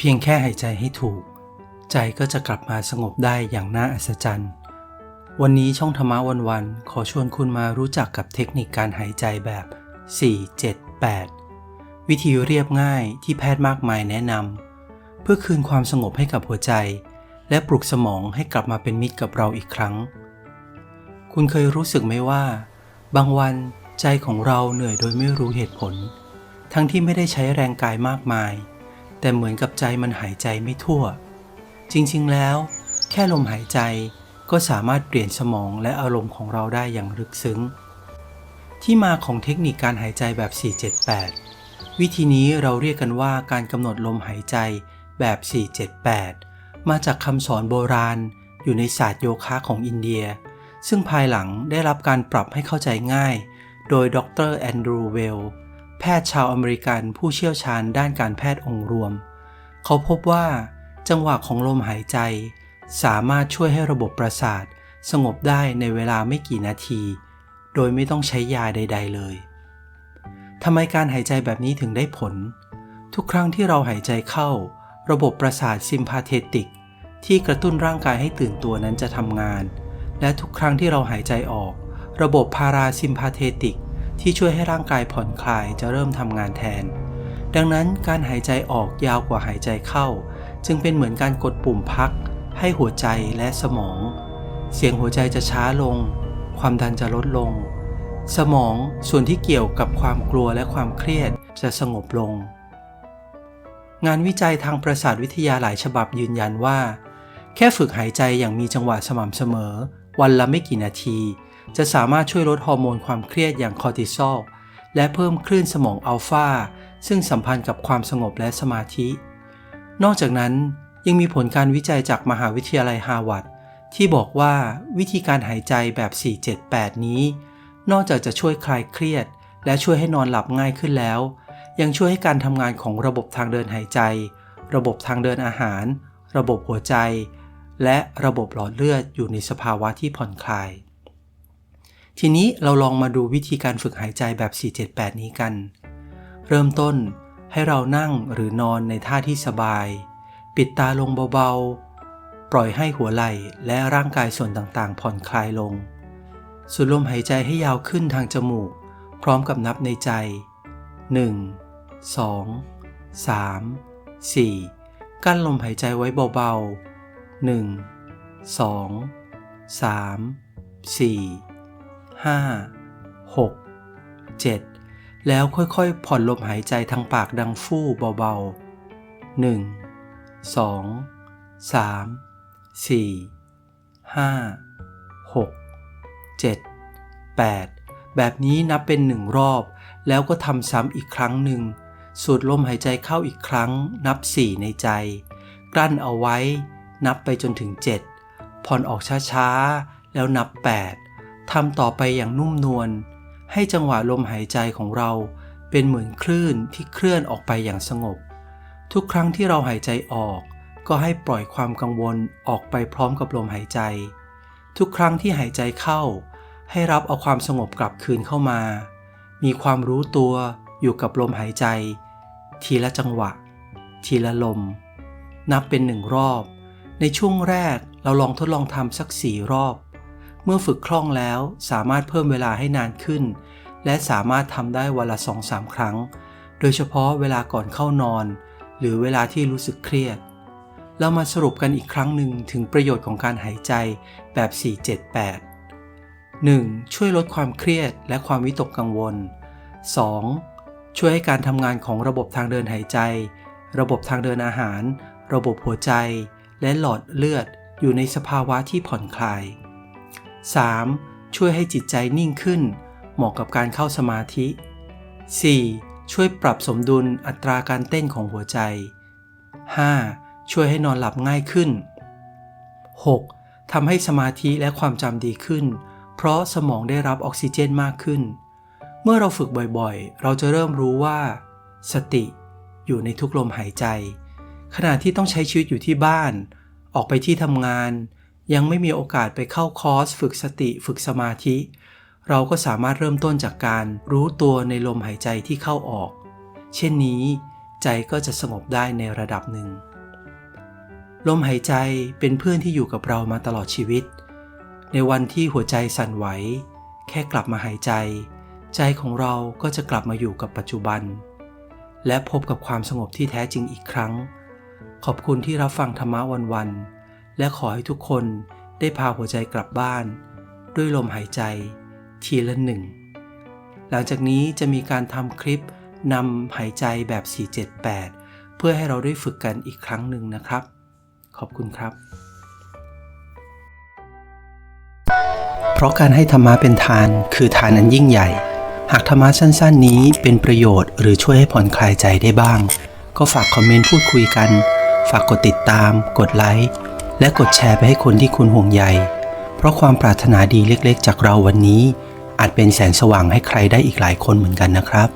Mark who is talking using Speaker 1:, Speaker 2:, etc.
Speaker 1: เพียงแค่หายใจให้ถูก ใจก็จะกลับมาสงบได้อย่างน่าอัศจรรย์ วันนี้ช่องธรรมะวันๆขอชวนคุณมารู้จักกับเทคนิคการหายใจแบบ 478 วิธีเรียบง่ายที่แพทย์มากมายแนะนำเพื่อคืนความสงบให้กับหัวใจ และปลุกสมองให้กลับมาเป็นมิตรกับเราอีกครั้ง คุณเคยรู้สึกไหมว่า บางวันใจของเราเหนื่อยโดยไม่รู้เหตุผล ทั้งที่ไม่ได้ใช้แรงกายมากมาย แต่เหมือนกับใจมันหายใจไม่ทั่ว จริงๆแล้ว แค่ลมหายใจก็สามารถเปลี่ยนสมองและอารมณ์ของเราได้อย่างลึกซึ้ง ที่มาของเทคนิคการหายใจแบบ 478 วิธีนี้เราเรียกกันว่าการกำหนดลมหายใจแบบ 478 มาจากคำสอนโบราณ อยู่ในศาสตร์โยคะของอินเดีย ซึ่งภายหลังได้รับการปรับให้เข้าใจง่าย โดยดรแอนดรูเวล แพทย์ชาวอเมริกันผู้เชี่ยวชาญด้านการแพทย์องค์รวม เขาพบว่า จังหวะของลมหายใจ สามารถช่วยให้ระบบประสาท สงบได้ในเวลาไม่กี่นาที โดยไม่ต้องใช้ยาใด ๆ เลยทำไมการหายใจแบบนี้ถึงได้ผล ทุกครั้งที่เราหายใจเข้า ระบบประสาทซิมพาเทติก ที่กระตุ้นร่างกายให้ตื่นตัวนั้นจะทำงาน และทุกครั้งที่เราหายใจออก ระบบพาราซิมพาเทติก ที่ช่วยให้ร่างกายผ่อนคลายจะเริ่มทำงานแทน ดังนั้นการหายใจออกยาวกว่าหายใจเข้า จึงเป็นเหมือนการกดปุ่มพัก ให้หัวใจและสมอง เสียงหัวใจจะช้าลง ความดันจะลดลง สมองส่วนที่เกี่ยวกับความกลัวและความเครียดจะสงบลง งานวิจัยทางประสาทวิทยาหลายฉบับยืนยันว่า แค่ฝึกหายใจอย่างมีจังหวะสม่ำเสมอ วันละไม่กี่นาที จะสามารถช่วยลดฮอร์โมนความเครียดอย่างคอร์ติซอลและเพิ่มคลื่นสมองอัลฟาซึ่งสัมพันธ์กับความสงบและสมาธิ นอกจากนั้นยังมีผลการวิจัยจากมหาวิทยาลัยฮาร์วาร์ดที่บอกว่าวิธีการหายใจแบบ 478 นี้ นอกจากจะช่วยคลายเครียด และช่วยให้นอนหลับง่ายขึ้นแล้ว ยังช่วยให้การทำงานของระบบทางเดินหายใจ ระบบทางเดินอาหาร ระบบหัวใจ และระบบหลอดเลือดอยู่ในสภาวะที่ผ่อนคลาย ทีนี้เราลองมาดูวิธีการฝึกหายใจแบบ 478 นี้กัน เริ่มต้นให้เรานั่งหรือนอนในท่าที่สบาย ปิดตาลงเบาๆ ปล่อยให้หัวไหล่และร่างกายส่วนต่างๆ ผ่อนคลายลง สูดลมหายใจให้ยาวขึ้นทางจมูก พร้อมกับนับในใจ 1 2 3 4 กั้นลมหายใจไว้เบาๆ 1 2 3 4 5 6 7 แล้วค่อยๆ ผ่อนลมหายใจทางปากดังฟู่เบาๆ 1 2 3 4 5 6 7 8 แบบนี้นับเป็นหนึ่งรอบ แล้วก็ทำซ้ำอีกครั้งหนึ่ง สูดลมหายใจเข้าอีกครั้ง นับ 4 ในใจ กลั้นเอาไว้ นับไปจนถึง 7 ผ่อนออกช้าๆ แล้วนับ 8 ทำต่อไปอย่างนุ่มนวลให้จังหวะลมหายใจของเราเป็นเหมือนคลื่นที่เคลื่อนออกไปอย่างสงบ ทุกครั้งที่เราหายใจออก ก็ให้ปล่อยความกังวลออกไปพร้อมกับลมหายใจ ทุกครั้งที่หายใจเข้า ให้รับเอาความสงบกลับคืนเข้ามา มีความรู้ตัวอยู่กับลมหายใจ ทีละจังหวะ ทีละลม นับเป็นหนึ่งรอบ ในช่วงแรกเราลองทดลองทำสักสี่รอบ เมื่อฝึกคล่องแล้วสามารถเพิ่มเวลาให้นานขึ้น และสามารถทำได้วันละสองสามครั้ง โดยเฉพาะเวลาก่อนเข้านอน หรือเวลาที่รู้สึกเครียด เรามาสรุปกันอีกครั้งหนึ่งถึงประโยชน์ของการหายใจแบบ 478 1. ช่วยลดความเครียดและความวิตกกังวล 2. ช่วยให้การทำงานของระบบทางเดินหายใจ ระบบทางเดินอาหาร ระบบหัวใจ และหลอดเลือดอยู่ในสภาวะที่ผ่อนคลาย 3. ช่วยให้จิตใจนิ่งขึ้น เหมาะกับการเข้าสมาธิ 4. ช่วยปรับสมดุลอัตราการเต้นของหัวใจ 5. ช่วยให้นอนหลับง่ายขึ้น 6. ทำให้สมาธิและความจำดีขึ้น เพราะสมองได้รับออกซิเจนมากขึ้น เมื่อเราฝึกบ่อยๆ เราจะเริ่มรู้ว่า สติอยู่ในทุกลมหายใจ ขณะที่ต้องใช้ชีวิตอยู่ที่บ้าน ออกไปที่ทำงาน ยังไม่มีโอกาสไปเข้าคอร์สฝึกสติฝึกสมาธิ เราก็สามารถเริ่มต้นจากการรู้ตัวในลมหายใจที่เข้าออก เช่นนี้ ใจก็จะสงบได้ในระดับหนึ่ง ลมหายใจเป็นเพื่อนที่อยู่กับเรามาตลอดชีวิต ในวันที่หัวใจสั่นไหว แค่กลับมาหายใจ ใจของเราก็จะกลับมาอยู่กับปัจจุบัน และพบกับความสงบที่แท้จริงอีกครั้ง ขอบคุณที่รับฟังธรรมะวันๆ และขอให้ทุกคนได้พาหัวใจกลับบ้าน ด้วยลมหายใจ ทีละหนึ่ง หลังจากนี้จะมีการทำคลิปนำหายใจแบบ 478 เพื่อให้เราได้ฝึกกันอีกครั้งหนึ่งนะครับ ขอบคุณครับ เพราะการให้ธรรมะเป็นทานคือทานอันยิ่งใหญ่ หากธรรมะสั้น ๆ นี้เป็นประโยชน์หรือช่วยให้ผ่อนคลายใจได้บ้าง ก็ฝากคอมเมนต์พูดคุยกัน ฝากกดติดตาม กดไลค์ และกดแชร์ไปให้คนที่คุณห่วงใย เพราะความปรารถนาดีเล็กๆ จากเราวันนี้ อาจเป็นแสงสว่างให้ใครได้อีกหลายคนเหมือนกันนะครับ